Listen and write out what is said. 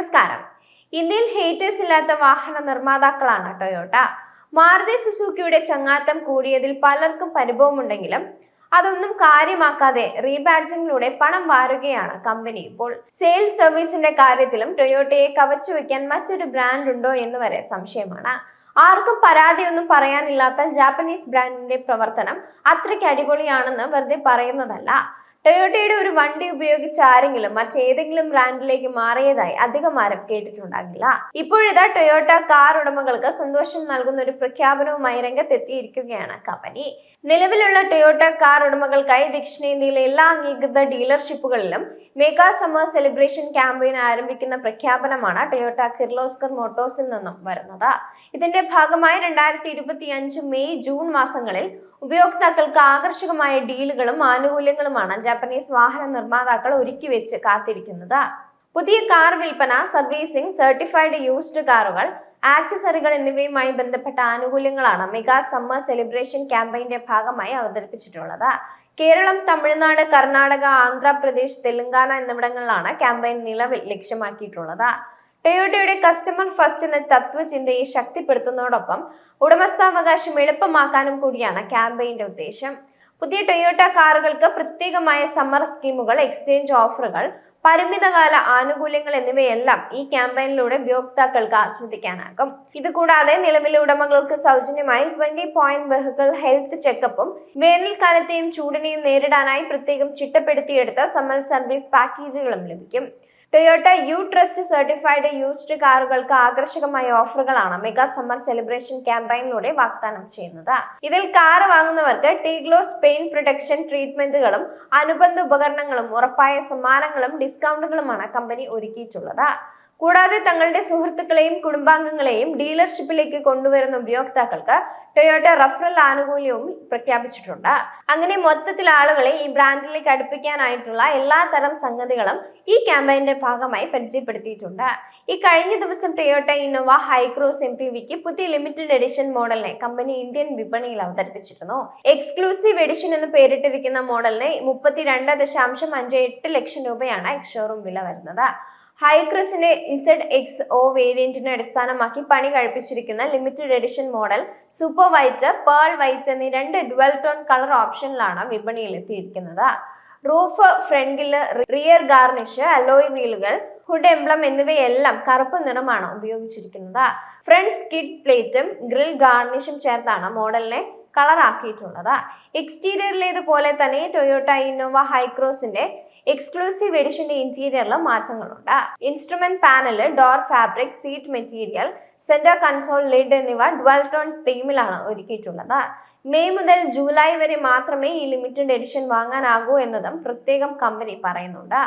നമസ്കാരം. ഇന്ത്യയിൽ ഹേറ്റേഴ്സ് ഇല്ലാത്ത വാഹന നിർമ്മാതാക്കളാണ് ടൊയോട്ട മാരുതി സുസുക്കിയുടെ ചങ്ങാത്തം കൂടിയതിൽ പലർക്കും പരിഭവമുണ്ടെങ്കിലും അതൊന്നും കാര്യമാക്കാതെ റീബാഡ്ജിങ്ങിലൂടെ പണം വാരുകയാണ് കമ്പനി. ഇപ്പോൾ സെയിൽസ് സർവീസിന്റെ കാര്യത്തിലും ടൊയോട്ടയെ കവച്ചു വെക്കാൻ മറ്റൊരു ബ്രാൻഡ് ഉണ്ടോ എന്ന് വരെ സംശയമാണ്. ആർക്കും പരാതിയൊന്നും പറയാനില്ലാത്ത ജാപ്പനീസ് ബ്രാൻഡിന്റെ പ്രവർത്തനം അത്രയ്ക്ക് അടിപൊളിയാണെന്ന് വെറുതെ പറയുന്നതല്ല. ടൊയോട്ടയുടെ ഒരു വണ്ടി ഉപയോഗിച്ച് ആരെങ്കിലും മറ്റേതെങ്കിലും ബ്രാൻഡിലേക്ക് മാറിയതായി അധികം ആരും കേട്ടിട്ടുണ്ടാകില്ല. ഇപ്പോഴിതാ ടൊയോട്ട കാർ ഉടമകൾക്ക് സന്തോഷം നൽകുന്ന ഒരു പ്രഖ്യാപനവുമായി രംഗത്തെത്തിയിരിക്കുകയാണ് കമ്പനി. നിലവിലുള്ള ടൊയോട്ട കാർ ഉടമകൾക്കായി ദക്ഷിണേന്ത്യയിലെ എല്ലാ അംഗീകൃത ഡീലർഷിപ്പുകളിലും മെഗാ സമ്മർ സെലിബ്രേഷൻ ക്യാമ്പയിൻ ആരംഭിക്കുന്ന പ്രഖ്യാപനമാണ് ടൊയോട്ട കിർലോസ്കർ മോട്ടോഴ്സിൽ നിന്നും വരുന്നത്. ഇതിന്റെ ഭാഗമായി രണ്ടായിരത്തി ഇരുപത്തി അഞ്ച് മെയ് ജൂൺ മാസങ്ങളിൽ ഉപയോക്താക്കൾക്ക് ആകർഷകമായ ഡീലുകളും ആനുകൂല്യങ്ങളുമാണ് ജാപ്പനീസ് വാഹന നിർമ്മാതാക്കൾ ഒരുക്കി വെച്ച് കാത്തിരിക്കുന്നത്. പുതിയ കാർ വിൽപ്പന സർവീസിംഗ് സർട്ടിഫൈഡ് യൂസ്ഡ് കാറുകൾ ആക്സസറികൾ എന്നിവയുമായി ബന്ധപ്പെട്ട ആനുകൂല്യങ്ങളാണ് മെഗാ സമ്മർ സെലിബ്രേഷൻ ക്യാമ്പയിന്റെ ഭാഗമായി അവതരിപ്പിച്ചിട്ടുള്ളത്. കേരളം തമിഴ്നാട് കർണാടക ആന്ധ്രാപ്രദേശ് തെലങ്കാന എന്നിവിടങ്ങളിലാണ് ക്യാമ്പയിൻ നിലവിൽ ലക്ഷ്യമാക്കിയിട്ടുള്ളത്. ടൊയോട്ടയുടെ കസ്റ്റമർ ഫസ്റ്റ് എന്ന തത്വചിന്തയെ ശക്തിപ്പെടുത്തുന്നതോടൊപ്പം ഉടമസ്ഥാവകാശം എളുപ്പമാക്കാനും കൂടിയാണ് ക്യാമ്പയിന്റെ ഉദ്ദേശം. പുതിയ ടൊയോട്ട കാറുകൾക്ക് പ്രത്യേകമായ സമ്മർ സ്കീമുകൾ എക്സ്ചേഞ്ച് ഓഫറുകൾ പരിമിതകാല ആനുകൂല്യങ്ങൾ എന്നിവയെല്ലാം ഈ ക്യാമ്പയിനിലൂടെ ഉപയോക്താക്കൾക്ക് ആസ്വദിക്കാനാകും. ഇതുകൂടാതെ നിലവിലെ ഉടമകൾക്ക് സൗജന്യമായി ട്വന്റി പോയിന്റ് വെഹിക്കിൾ ഹെൽത്ത് ചെക്കപ്പും വേനൽക്കാലത്തെയും ചൂടിനെയും നേരിടാനായി പ്രത്യേകം ചിട്ടപ്പെടുത്തിയെടുത്ത സമ്മർ സർവീസ് പാക്കേജുകളും ലഭിക്കും. Toyota U trust certified used കാറുകൾക്ക് ആകർഷകമായ ഓഫറുകളാണ് മെഗാ സമ്മർ സെലിബ്രേഷൻ ക്യാമ്പയിനിലൂടെ വാഗ്ദാനം ചെയ്യുന്നത്. ഇതിൽ കാർ വാങ്ങുന്നവർക്ക് ടീഗ്ലോസ് പെയിൻ പ്രൊട്ടക്ഷൻ ട്രീറ്റ്മെന്റുകളും അനുബന്ധ ഉപകരണങ്ങളും ഉറപ്പായ സമ്മാനങ്ങളും ഡിസ്കൗണ്ടുകളുമാണ് കമ്പനി ഒരുക്കിയിട്ടുള്ളത്. കൂടാതെ തങ്ങളുടെ സുഹൃത്തുക്കളെയും കുടുംബാംഗങ്ങളെയും ഡീലർഷിപ്പിലേക്ക് കൊണ്ടുവരുന്ന ഉപയോക്താക്കൾക്ക് ടൊയോട്ട റഫറൽ ആനുകൂല്യവും പ്രഖ്യാപിച്ചിട്ടുണ്ട്. അങ്ങനെ മൊത്തത്തിൽ ആളുകളെ ഈ ബ്രാൻഡിലേക്ക് അടുപ്പിക്കാനായിട്ടുള്ള എല്ലാ തരം സംഗതികളും ഈ ക്യാമ്പയിന്റെ ഭാഗമായി പരിചയപ്പെടുത്തിയിട്ടുണ്ട്. ഈ കഴിഞ്ഞ ദിവസം Toyota Innova Hycross M P V പുതിയ ലിമിറ്റഡ് എഡിഷൻ മോഡലിനെ കമ്പനി ഇന്ത്യൻ വിപണിയിൽ അവതരിപ്പിച്ചിരുന്നു. എക്സ്ക്ലൂസീവ് എഡിഷൻ എന്ന് പേരിട്ടിരിക്കുന്ന മോഡലിന് മുപ്പത്തിരണ്ട് ദശാംശം അഞ്ച് എട്ട് ലക്ഷം രൂപയാണ് എക്സ്ഷോറൂം വില വരുന്നത്. ഹൈക്രസിന്റെ ഇസഡ് എക്സ് ഒ വേരിയന്റിനെ അടിസ്ഥാനമാക്കി പണി കഴിപ്പിച്ചിരിക്കുന്ന limited edition model super white pearl white എന്നീ രണ്ട് ഡുവൽ ടോൺ കളർ ഓപ്ഷനിലാണ് വിപണിയിൽ എത്തിയിരിക്കുന്നത്. റൂഫ് ഫ്രണ്ടിൽ റിയർ ഗാർണിഷ് അലോയ് വീലുകൾ ഹുഡ് എംബ്ലം എന്നിവയെല്ലാം കറുപ്പ് നിറമാണ് ഉപയോഗിച്ചിരിക്കുന്നത്. ഫ്രണ്ട് സ്കിഡ് പ്ലേറ്റും ഗ്രിൽ ഗാർണിഷും ചേർത്താണ് മോഡലിനെ കളറാക്കിയിട്ടുള്ളത്. എക്സ്റ്റീരിയറിലേതുപോലെ തന്നെ ടൊയോട്ട ഇന്നോവ ഹൈക്രോസിന്റെ എക്സ്ക്ലൂസീവ് എഡിഷന്റെ ഇന്റീരിയറിൽ മാറ്റങ്ങളുണ്ട്. Instrument panel door fabric seat material centre console lid എന്നിവ ഡ്വൽ ടോൺ തീമിലാണ് ഒരുക്കിയിട്ടുള്ളത്. മെയ് മുതൽ ജൂലൈ വരെ മാത്രമേ ഈ ലിമിറ്റഡ് എഡിഷൻ വാങ്ങാനാകൂ എന്നതും പ്രത്യേകം കമ്പനി പറയുന്നുണ്ട്.